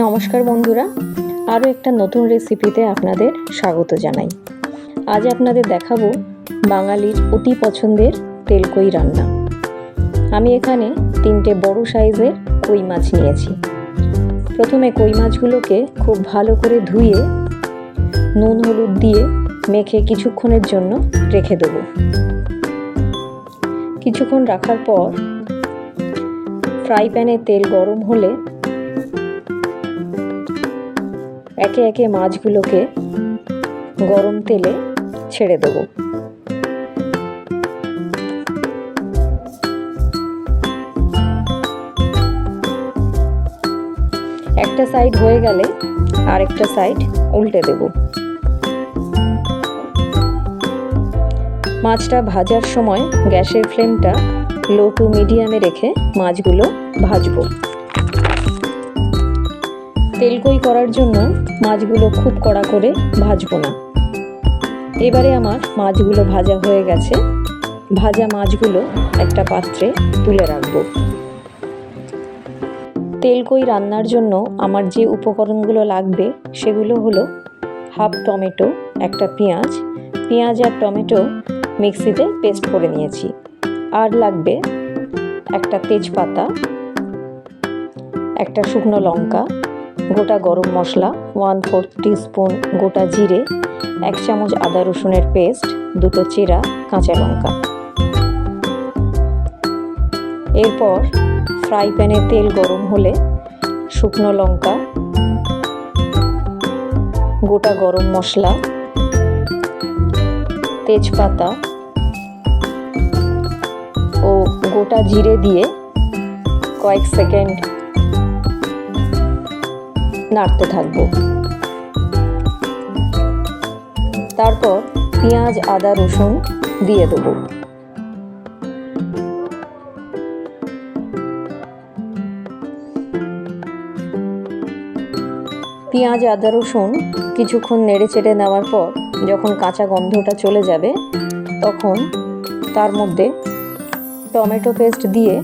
নমস্কার বন্ধুরা, আরও একটা নতুন রেসিপিতে আপনাদের স্বাগত জানাই। আজ আপনাদের দেখাবো বাঙালির অতি পছন্দের তেলকই রান্না। আমি এখানে তিনটে বড় সাইজের কই মাছ নিয়েছি। প্রথমে কই মাছগুলোকে খুব ভালো করে ধুয়ে, নুন, হলুদ দিয়ে মেখে কিছুক্ষণের জন্য রেখে দেবো। কিছুক্ষণ রাখার পর ফ্রাই প্যানে তেল গরম হলে একে একে মাছগুলোকে গরম তেলে ছেড়ে দেব। একটা সাইড হয়ে গেলে আরেকটা সাইড উল্টে দেব। মাছটা ভাজার সময় গ্যাসের ফ্লেমটা লো টু মিডিয়ামে রেখে মাছগুলো ভাজবো। তেলকই করার জন্য মাছগুলো খুব কড়া করে ভাজবো না। এবারে আমার মাছগুলো ভাজা হয়ে গেছে। ভাজা মাছগুলো একটা পাত্রে তুলে রাখব। তেলকই রান্নার জন্য আমার যে উপকরণগুলো লাগবে সেগুলো হলো হাফ টমেটো, একটা পেঁয়াজ। পেঁয়াজ আর টমেটো মিক্সিতে পেস্ট করে নিয়েছি। আর লাগবে একটা তেজপাতা, একটা শুকনো লঙ্কা গোটা গরম মশলা ওয়ান ফোর্থ টিস্পুন গোটা জিরে, এক চামচ আদা রসুনের পেস্ট দুটো চিরা, কাঁচা লঙ্কা। এরপর ফ্রাই প্যানে তেল গরম হলে শুকনো লঙ্কা, গোটা গরম মশলা, তেজপাতা ও গোটা জিরে দিয়ে কয়েক সেকেন্ড নাড়তে থাকব। তারপর পেঁয়াজ, আদা, রসুন দিয়ে দেবো। পেঁয়াজ, আদা, রসুন কিছুক্ষণ নেড়ে চেড়ে নেওয়ার পর যখন কাঁচা গন্ধটা চলে যাবে, তখন তার মধ্যে টমেটো পেস্ট দিয়ে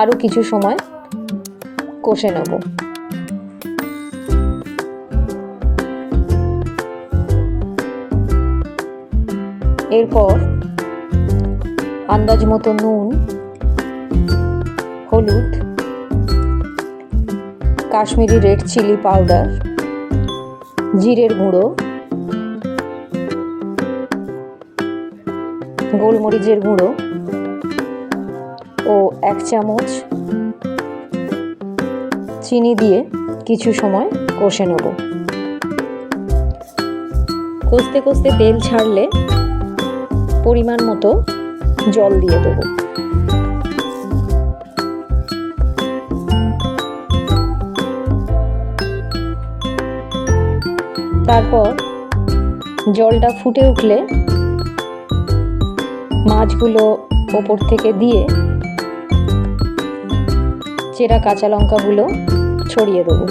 আরও কিছু সময় কষে নেব। এরপর আন্দাজ মতো নুন, হলুদ, কাশ্মীরি রেড চিলি পাউডার, জিরের গুঁড়ো, গোলমরিচের গুঁড়ো ও এক চামচ চিনি দিয়ে কিছু সময় কষে নেব। কষতে কষতে তেল ছাড়লে পরিমাণ মতো জল দিয়ে দেবো। তারপর জলটা ফুটে উঠলে মাছগুলো ওপর থেকে দিয়ে চেরা কাঁচা লঙ্কাগুলো ছড়িয়ে দেবো।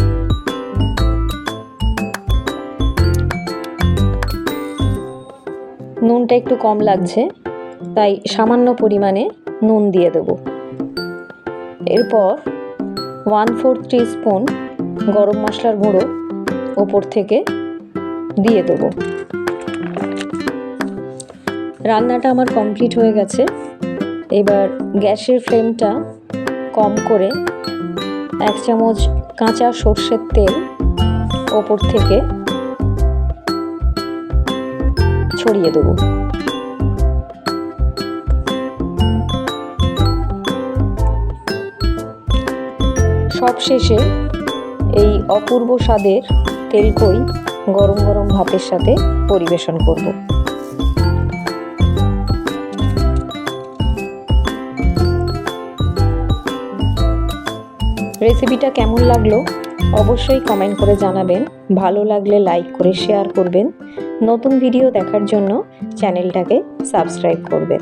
নুনটা একটু কম লাগছে, তাই সামান্য পরিমাণে নুন দিয়ে দেবো। এরপর ওয়ান ফোর্থ স্পুন গরম মশলার গুঁড়ো ওপর থেকে দিয়ে দেবো। রান্নাটা আমার কমপ্লিট হয়ে গেছে। এবার গ্যাসের ফ্লেমটা কম করে এক চামচ কাঁচা সর্ষের তেল ওপর থেকে ছড়িয়ে দেবো। সব শেষে এই অপূর্ব স্বাদের তেলকই গরম গরম ভাতের সাথে পরিবেশন করব। রেসিপিটা কেমন লাগল অবশ্যই কমেন্ট করে জানাবেন। ভালো লাগলে লাইক করে শেয়ার করবেন। নতুন ভিডিও দেখার জন্য চ্যানেলটাকে সাবস্ক্রাইব করবেন।